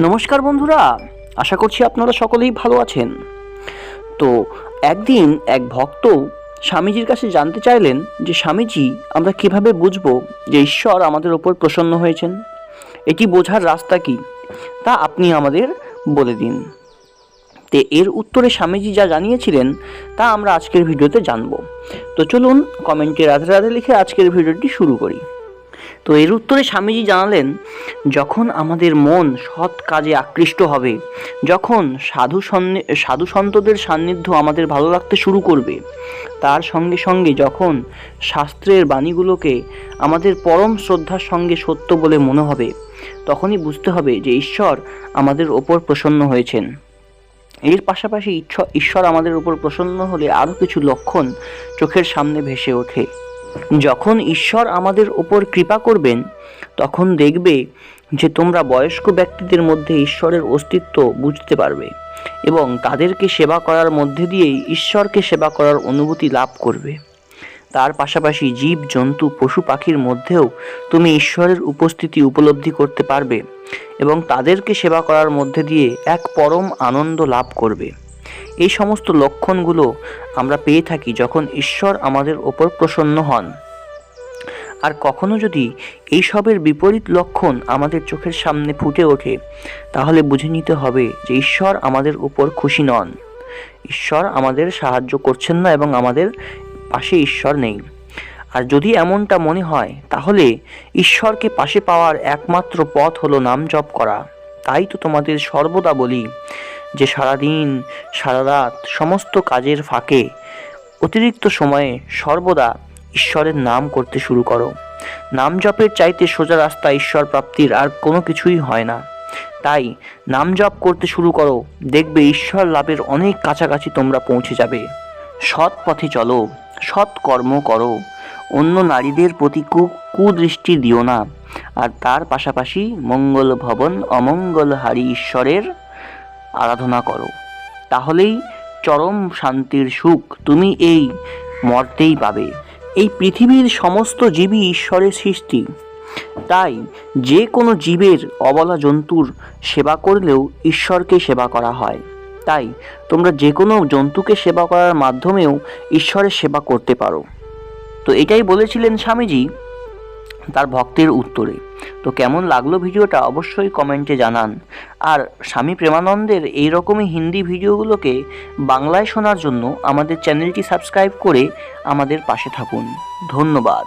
নমস্কার বন্ধুরা, আশা করছি আপনারা সকলেই ভালো আছেন। তো একদিন এক ভক্ত স্বামীজির কাছে জানতে চাইলেন যে, স্বামীজি, আমরা কীভাবে বুঝব যে ঈশ্বর আমাদের ওপর প্রসন্ন হয়েছেন? এটি বোঝার রাস্তা কি? তা আপনি আমাদের বলে দিন। তে এর উত্তরে স্বামীজি যা জানিয়েছিলেন, তা আমরা আজকের ভিডিওতে জানব। তো চলুন কমেন্টে রাধে রাধে লিখে আজকের ভিডিওটি শুরু করি। তো এর উত্তরে স্বামীজি জানালেন, যখন আমাদের মন সৎ কাজে আকৃষ্ট হবে, যখন সাধু সাধু সন্তদের সান্নিধ্য আমাদের ভালো লাগতে শুরু করবে, তার সঙ্গে সঙ্গে যখন শাস্ত্রের বাণীগুলোকে আমাদের পরম শ্রদ্ধার সঙ্গে সত্য বলে মনে হবে, তখনই বুঝতে হবে যে ঈশ্বর আমাদের ওপর প্রসন্ন হয়েছেন। এর পাশাপাশি ঈশ্বর আমাদের উপর প্রসন্ন হলে আরও কিছু লক্ষণ চোখের সামনে ভেসে ওঠে। যখন ঈশ্বর আমাদের ওপর কৃপা করবেন, তখন দেখবে যে তোমরা বয়স্ক ব্যক্তিদের মধ্যে ঈশ্বরের অস্তিত্ব বুঝতে পারবে এবং তাদেরকে সেবা করার মধ্যে দিয়েই ঈশ্বরকে সেবা করার অনুভূতি লাভ করবে। তার পাশাপাশি জীব, জন্তু, পশু পাখির মধ্যেও তুমি ঈশ্বরের উপস্থিতি উপলব্ধি করতে পারবে এবং তাদেরকে সেবা করার মধ্যে দিয়ে এক পরম আনন্দ লাভ করবে। এই সমস্ত লক্ষণগুলো আমরা পেয়ে থাকি যখন ঈশ্বর আমাদের ওপর প্রসন্ন হন। আর কখনো যদি এইসবের বিপরীত লক্ষণ আমাদের চোখের সামনে ফুটে ওঠে, তাহলে বুঝে নিতে হবে যে ঈশ্বর আমাদের উপর খুশি নন। ঈশ্বর আমাদের সাহায্য করছেন না এবং আমাদের পাশে ঈশ্বর নেই। আর যদি এমনটা মনে হয়, তাহলে ঈশ্বরকে পাশে পাওয়ার একমাত্র পথ হলো নাম জপ করা। তাই তো তোমাদের সর্বদা বলি যে সারাদিন সারা রাত সমস্ত কাজের ফাঁকে অতিরিক্ত সময়ে সর্বদা ঈশ্বরের নাম করতে শুরু করো। নাম জপের চাইতে সোজা রাস্তা ঈশ্বর প্রাপ্তির আর কোনো কিছুই হয় না। তাই নাম জপ করতে শুরু করো, দেখবে ঈশ্বর লাভের অনেক কাছাকাছি তোমরা পৌঁছে যাবে। সৎ পথে চলো, সৎ কর্ম করো। অন্য নারীদের প্রতি কুদৃষ্টি দিও না। আর তার পাশাপাশি মঙ্গল ভবন, অমঙ্গল হারি ঈশ্বরের আরাধনা করো। তাহলেই চরম শান্তির সুখ তুমি এই মর্তেই পাবে। এই পৃথিবীর সমস্ত জীবই ঈশ্বরের সৃষ্টি। তাই যে কোনো জীবের অবলা জন্তুর সেবা করলেও ঈশ্বরকে সেবা করা হয়। তাই তোমরা যে কোনো জন্তুকে সেবা করার মাধ্যমেও ঈশ্বরের সেবা করতে পারো। তো এটাই বলেছিলেন স্বামীজি তার ভক্তের উত্তরে। তো কেমন লাগল ভিডিওটা অবশ্যই কমেন্টে জানান। আর স্বামী প্রেমানন্দের এই রকমই হিন্দি ভিডিওগুলোকে বাংলায় শোনার জন্য আমাদের চ্যানেলটি সাবস্ক্রাইব করে আমাদের পাশে থাকুন। ধন্যবাদ।